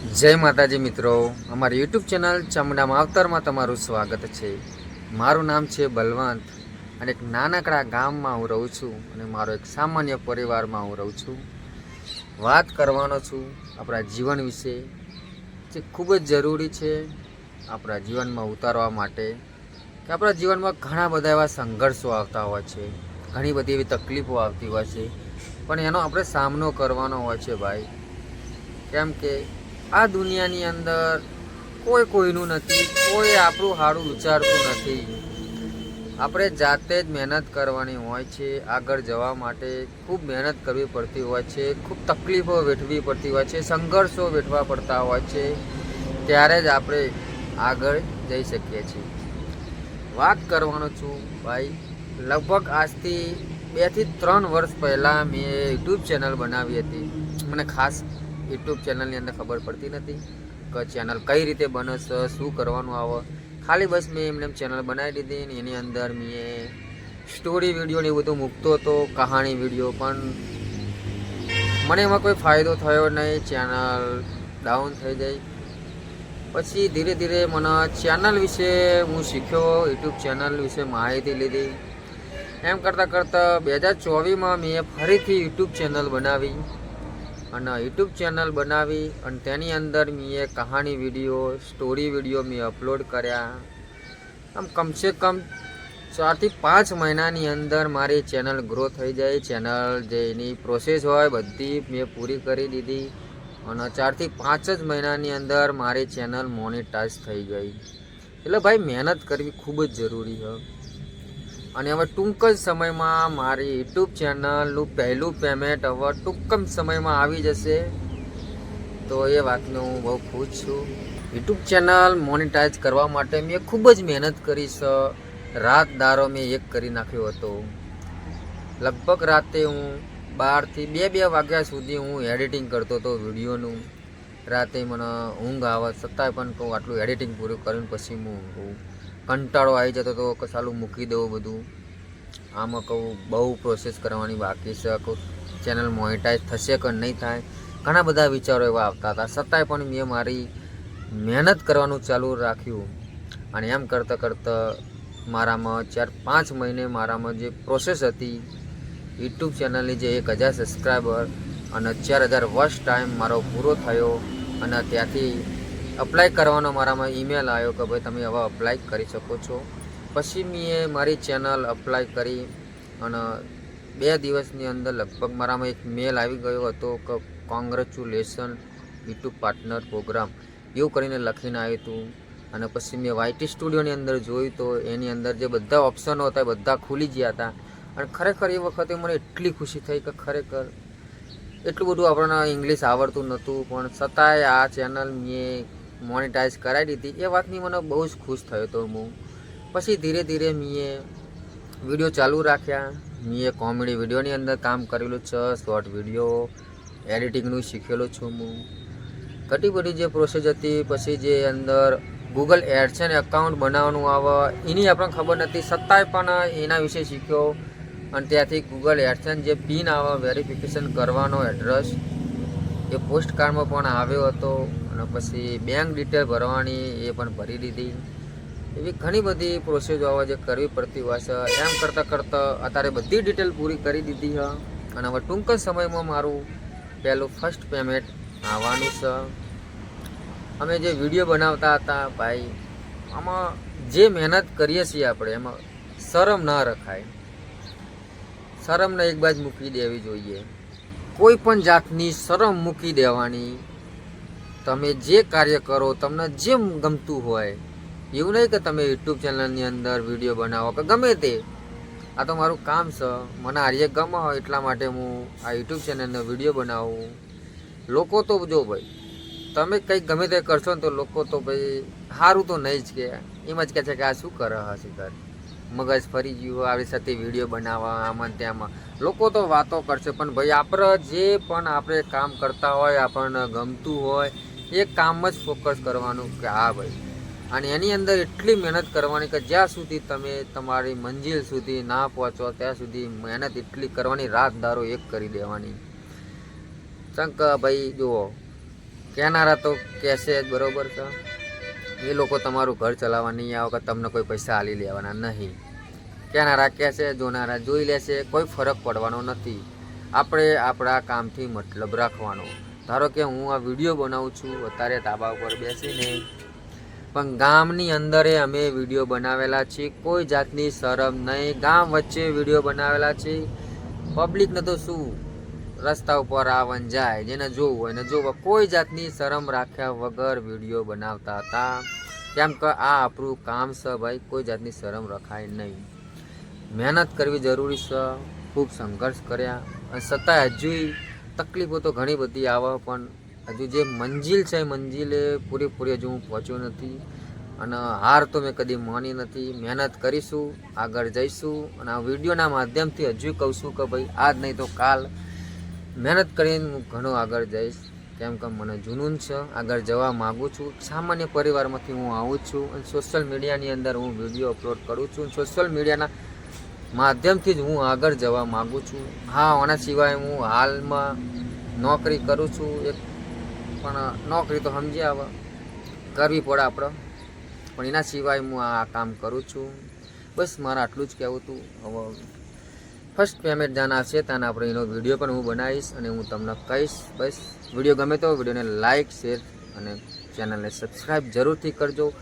જય માતાજી મિત્રો. અમારી યુટ્યુબ ચેનલ ચમડામાં અવતારમાં તમારું સ્વાગત છે. મારું નામ છે બલવંત અને એક નાનકડા ગામમાં હું રહું છું અને મારો એક સામાન્ય પરિવારમાં હું રહું છું. વાત કરવાનો છું આપણા જીવન વિશે, જે ખૂબ જ જરૂરી છે આપણા જીવનમાં ઉતારવા માટે. કે આપણા જીવનમાં ઘણા બધા એવા સંઘર્ષો આવતા હોય છે, ઘણી બધી એવી તકલીફો આવતી હોય છે. પણ એનો આપણે સામનો કરવાનો હોય છે ભાઈ. કેમ કે આ દુનિયાની અંદર કોઈ કોઈનું નથી, કોઈ આપણું સારું વિચારતું નથી. આપણે જાતે જ મહેનત કરવાની હોય છે, આગળ જવા માટે ખૂબ મહેનત કરવી પડતી હોય છે, ખૂબ તકલીફો વેઠવી પડતી હોય છે, સંઘર્ષો વેઠવા પડતા હોય છે, ત્યારે જ આપણે આગળ જઈ શકીએ છીએ. વાત કરવાનો છું ભાઈ, લગભગ આજથી બેથી ત્રણ વર્ષ પહેલાં મેં યુટ્યુબ ચેનલ બનાવી હતી. મને ખાસ યુટ્યુબ ચેનલની અંદર ખબર પડતી નથી કે ચેનલ કઈ રીતે બને છે, શું કરવાનું આવે. ખાલી બસ મેં એમને એમ ચેનલ બનાવી દીધી ને એની અંદર મેં સ્ટોરી વીડિયો ને એવું બધું મૂકતો હતો, કહાણી વીડિયો પણ મને એમાં કોઈ ફાયદો થયો નહીં ચેનલ ડાઉન થઈ ગઈ. પછી ધીરે ધીરે મને ચેનલ વિશે હું શીખ્યો યુટ્યુબ ચેનલ વિશે માહિતી લીધી. એમ કરતાં કરતાં બે હજાર ચોવીસમાં મેં ફરીથી યુટ્યુબ ચેનલ બનાવી. અને યુટ્યુબ ચેનલ બનાવી અને તેની અંદર મેં કહાની વીડિયો સ્ટોરી વીડિયો મેં અપલોડ કર્યા. આમ કમસે કમ ચારથી પાંચ મહિનાની અંદર મારી ચેનલ ગ્રો થઈ જાય. ચેનલ જે એની પ્રોસેસ હોય બધી મેં પૂરી કરી દીધી અને ચારથી પાંચ જ મહિનાની અંદર મારી ચેનલ મોનિટાઇઝ થઈ ગઈ. એટલે ભાઈ મહેનત કરવી ખૂબ જ જરૂરી છે. અને હવે ટૂંક જ સમયમાં મારી યુટ્યુબ ચેનલનું પહેલું પેમેન્ટ હવે ટૂંક જ સમયમાં આવી જશે. તો એ વાતનો હું બહુ ખુશ છું. યુટ્યુબ ચેનલ મોનિટાઈઝ કરવા માટે મેં ખૂબ જ મહેનત કરી છે રાત દારો મેં એક કરી નાખ્યો હતો. લગભગ રાતે હું બારથી બે બે વાગ્યા સુધી હું એડિટિંગ કરતો હતો વિડીયોનું. રાતે મને ઊંઘ આવે, છતાંય પણ કહું આટલું એડિટિંગ પૂરું કરીને પછી હું ઊંઘું. કંટાળો આવી જતો તો કે સાલું મૂકી દઉં બધું. આમાં કહું, બહુ પ્રોસેસ કરવાની બાકી છે. કહું ચેનલ મોનિટાઈઝ થશે કે નહીં થાય? ઘણા બધા વિચારો એવા આવતા હતા. છતાંય પણ મેં મારી મહેનત કરવાનું ચાલુ રાખ્યું. અને એમ કરતાં કરતાં મારામાં ચાર પાંચ મહિને મારામાં જે પ્રોસેસ હતી યુટ્યુબ ચેનલની જે એક હજાર સબસ્ક્રાઈબર અને ચાર હજાર વર્ષ ટાઈમ મારો પૂરો થયો. અને ત્યાંથી અપ્લાય કરવાનો મારામાં ઈમેલ આવ્યો કે ભાઈ તમે હવે અપ્લાય કરી શકો છો. પછી મેં મારી ચેનલ અપ્લાય કરી અને બે દિવસની અંદર લગભગ મારામાં એક મેલ આવી ગયો હતો કે કોંગ્રેચ્યુલેશન યુટ્યુબ પાર્ટનર પ્રોગ્રામ એવું કરીને લખીને આવ્યું હતું. અને પછી મેં વાયટી સ્ટુડિયોની અંદર જોયું તો એની અંદર જે બધા ઓપ્શનો હતા એ બધા ખુલી ગયા હતા. અને ખરેખર એ વખતે મને એટલી ખુશી થઈ કે ખરેખર એટલું બધું આપણને ઇંગ્લિશ આવડતું નહોતું, પણ છતાંય આ ચેનલ મેં મોનિટાઈઝ કરાવી દીધી. એ વાતની મને બહુ જ ખુશ થયો હતો હું. પછી ધીરે ધીરે મેં વીડિયો ચાલુ રાખ્યા. મેં કોમેડી વિડીયોની અંદર કામ કરેલું છે શોર્ટ વીડિયો એડિટિંગનું શીખેલું છું હું. ઘણી બધી જે પ્રોસેસ હતી, પછી જે અંદર ગૂગલ એડસેન એકાઉન્ટ બનાવવાનું આવે, એની આપણને ખબર નથી. સત્તાય પણ એના વિશે શીખ્યો. અને ત્યાંથી ગૂગલ એડસેન જે પિન આવે વેરિફિકેશન કરવાનો એડ્રેસ એ પોસ્ટ કાર્ડમાં પણ આવ્યો હતો. અને પછી બેંક ડિટેલ ભરવાની એ પણ ભરી દીધી. એવી ઘણી બધી પ્રોસેસો આવે જે કરવી પડતી હોય છે. એમ કરતાં કરતાં અત્યારે બધી ડિટેલ પૂરી કરી દીધી છે. અને હવે ટૂંક સમયમાં મારું પહેલું ફર્સ્ટ પેમેન્ટ આવવાનું છે. અમે જે વીડિયો બનાવતા હતા ભાઈ, આમાં જે મહેનત કરીએ છીએ આપણે, એમાં શરમ ના રખાય. શરમને એક બાજુ મૂકી દેવી જોઈએ. કોઈ પણ જાતની શરમ મૂકી દેવાની. તમે જે કાર્ય કરો, તમને જેમ ગમતું હોય, એવું નહીં કે તમે યુટ્યુબ ચેનલની અંદર વીડિયો બનાવો, કે ગમે તે. આ તો મારું કામ છે. મને આર્ય ગમે હોય એટલા માટે હું આ યુટ્યુબ ચેનલનો વીડિયો બનાવું. લોકો તો જો ભાઈ, તમે કંઈક ગમે તે કરશો ને તો લોકો તો ભાઈ સારું તો નહીં જ કે. એમ જ કહે છે કે આ શું કરે હશે ઘર? મગજ ફરી ગયું, આવી સાથે વીડિયો બનાવવા, આમાં ત્યાંમાં. લોકો તો વાતો કરશે, પણ ભાઈ આપણે જે પણ આપણે કામ કરતા હોય, આપણને ગમતું હોય એ કામ જ ફોકસ કરવાનું કે હા ભાઈ. અને એની અંદર એટલી મહેનત કરવાની કે જ્યાં સુધી તમે તમારી મંજિલ સુધી ના પહોંચો, ત્યાં સુધી મહેનત એટલી કરવાની રાત દારો એક કરી દેવાની. ચંક ભાઈ, જુઓ, કહેનારા તો કહેશે જ, બરાબર છે? એ લોકો તમારું ઘર ચલાવવા નહીં આવે કે તમને કોઈ પૈસા આલી લેવાના નહીં. કહેનારા કહેશે, જોનારા જોઈ લેશે, કોઈ ફરક પડવાનો નથી. આપણે આપણા કામથી મતલબ રાખવાનો. ધારો કે હું આ વીડિયો બનાવું છું, અત્યારે ધાબા ઉપર બેસીને. પણ ગામની અંદરે અમે વીડિયો બનાવેલા છે કોઈ જાતની શરમ નહીં. ગામ વચ્ચે વીડિયો બનાવેલા છે. પબ્લિકને તો શું? રસ્તા ઉપર આવન જાય, જેને જોવું હોય ને જોવા. કોઈ જાતની શરમ રાખ્યા વગર વીડિયો બનાવતા હતા. કેમ કે આ આપણું કામ છે ભાઈ, કોઈ જાતની શરમ રખાય નહીં. મહેનત કરવી જરૂરી છે. ખૂબ સંઘર્ષ કર્યા. અને છતાંય હજુ તકલીફો તો ઘણી બધી આવે, પણ હજુ જે મંજિલ છે એ મંજિલે પૂરેપૂરી હજુ હું પહોંચ્યો નથી. અને હાર તો મેં કદી માની નથી. મહેનત કરીશું, આગળ જઈશું, અને આ વિડીયોના માધ્યમથી હજુ કહું છું કે ભાઈ, આજ નહીં તો કાલ. મહેનત કરીને હું ઘણો આગળ જઈશ. કેમ કે મને જુનૂન છે, આગળ જવા માગું છું. સામાન્ય પરિવારમાંથી હું આવું છું. અને સોશિયલ મીડિયાની અંદર હું વીડિયો અપલોડ કરું છું. સોશિયલ મીડિયાના માધ્યમથી જ હું આગળ જવા માગું છું. હા, આના સિવાય હું હાલમાં નોકરી કરું છું. એક પણ નોકરી તો સમજી આવે કરવી પડે આપણે. પણ એના સિવાય હું આ કામ કરું છું. બસ મારે આટલું જ કહેવું હતું. હવે ફર્સ્ટ પેમેન્ટ જ્યાં આવશે ત્યાં આપણે એનો વીડિયો પણ હું બનાવીશ અને હું તમને કહીશ. બસ વીડિયો ગમે તો વિડીયોને લાઇક શેર અને ચેનલને સબસ્ક્રાઈબ જરૂરથી કરજો.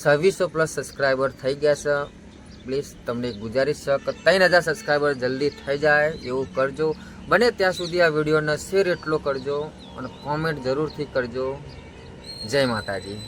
છવ્વીસો પ્લસ સબસ્ક્રાઈબર થઈ ગયા છે. પ્લીઝ તમને ગુજારીશ છે ત્રણ હજાર સબસ્ક્રાઈબર જલ્દી થઈ જાય એવું કરજો. બને ત્યાં સુધી આ વિડીયોને શેર એટલો કરજો અને કોમેન્ટ જરૂરથી કરજો. જય માતાજી.